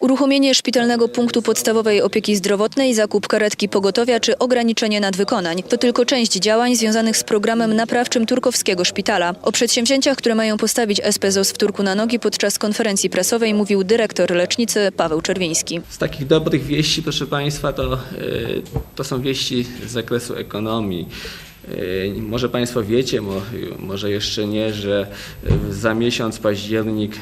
Uruchomienie szpitalnego punktu podstawowej opieki zdrowotnej, zakup karetki pogotowia czy ograniczenie nadwykonań to tylko część działań związanych z programem naprawczym Turkowskiego Szpitala. O przedsięwzięciach, które mają postawić SPZOS w Turku na nogi podczas konferencji prasowej mówił dyrektor lecznicy Paweł Czerwiński. Z takich dobrych wieści, proszę Państwa, to, e, to są wieści z zakresu ekonomii. E, Może Państwo wiecie, mo- może jeszcze nie, że e, za miesiąc październik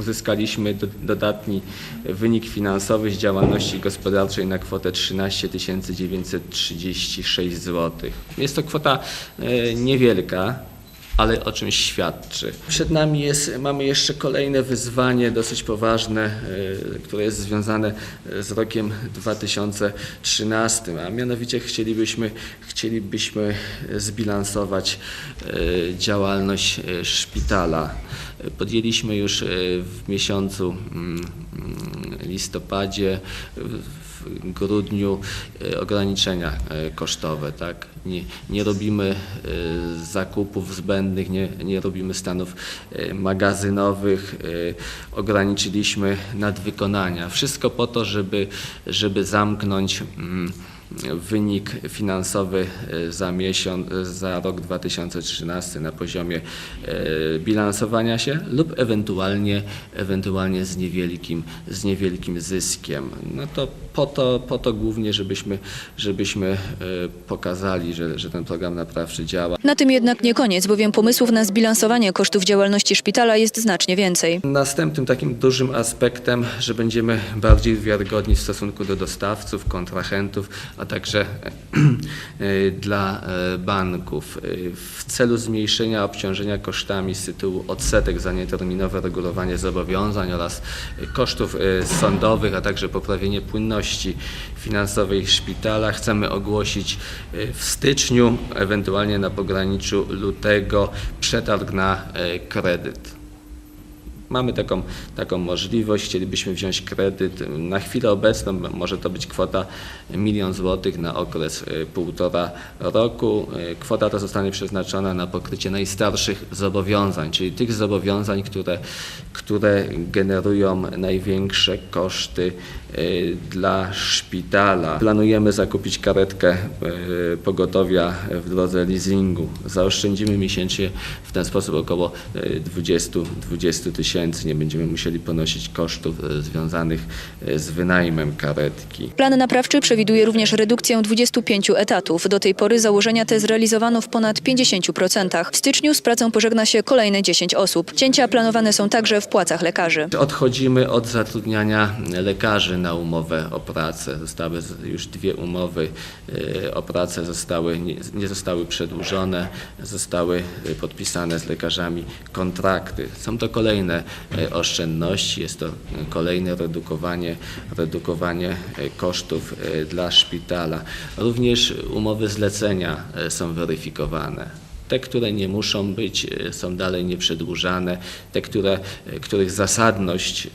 uzyskaliśmy do- dodatni wynik finansowy z działalności gospodarczej na kwotę 13 936 zł. Jest to kwota e, niewielka, ale o czymś świadczy. Przed nami jest, mamy jeszcze kolejne wyzwanie, dosyć poważne, y, które jest związane y, z rokiem 2013, a mianowicie chcielibyśmy, chcielibyśmy zbilansować y, działalność szpitala. Podjęliśmy już w miesiącu mm, mm, listopadzie, w grudniu e, ograniczenia e, kosztowe. Tak? Nie, nie robimy e, zakupów zbędnych, nie, nie robimy stanów magazynowych, ograniczyliśmy nadwykonania. Wszystko po to, żeby, żeby zamknąć mm, wynik finansowy e, za miesiąc, e, za rok 2013 na poziomie e, bilansowania się lub ewentualnie, ewentualnie z niewielkim, z niewielkim zyskiem. No to po to, po to głównie, żebyśmy, żebyśmy pokazali, że, że ten program naprawczy działa. Na tym jednak nie koniec, bowiem pomysłów na zbilansowanie kosztów działalności szpitala jest znacznie więcej. Następnym takim dużym aspektem, że będziemy bardziej wiarygodni w stosunku do dostawców, kontrahentów, a także e, dla e, banków. E, W celu zmniejszenia obciążenia kosztami z tytułu odsetek za nieterminowe regulowanie zobowiązań oraz kosztów sądowych, a także poprawienie płynności finansowej szpitala chcemy ogłosić w styczniu, ewentualnie na pograniczu lutego, przetarg na kredyt. Mamy taką, taką możliwość, chcielibyśmy wziąć kredyt. Na chwilę obecną może to być kwota milion złotych na okres y, półtora roku. Y, Kwota ta zostanie przeznaczona na pokrycie najstarszych zobowiązań, czyli tych zobowiązań, które, które generują największe koszty dla szpitala. Planujemy zakupić karetkę y, pogotowia w drodze leasingu. Zaoszczędzimy miesięcznie w ten sposób około y, 20 20 tysięcy. Nie będziemy musieli ponosić kosztów y, związanych y, z wynajmem karetki. Plan naprawczy przewiduje również redukcję 25 etatów. Do tej pory założenia te zrealizowano w ponad 50%. W styczniu z pracą pożegna się kolejne 10 osób. Cięcia planowane są także w płacach lekarzy. Odchodzimy od zatrudniania lekarzy na umowę o pracę. Zostały już dwie umowy y, o pracę, zostały, nie, zostały przedłużone, zostały y, podpisane z lekarzami kontrakty. Są to kolejne y, oszczędności, jest to kolejne redukowanie, redukowanie kosztów dla szpitala. Również umowy zlecenia są weryfikowane. Te, które nie muszą być, e, są dalej nieprzedłużane. Te, które, e, których zasadność e,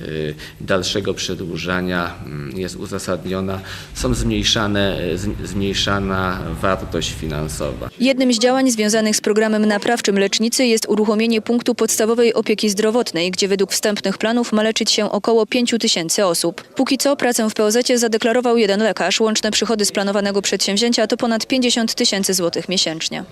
dalszego przedłużania mm, jest uzasadniona, są zmniejszane, zmniejszana wartość finansowa. Jednym z działań związanych z programem naprawczym lecznicy jest uruchomienie punktu podstawowej opieki zdrowotnej, gdzie według wstępnych planów ma leczyć się około 5 tysięcy osób. Póki co pracę w POZ zadeklarował jeden lekarz. Łączne przychody z planowanego przedsięwzięcia to ponad 50 tysięcy złotych miesięcznie.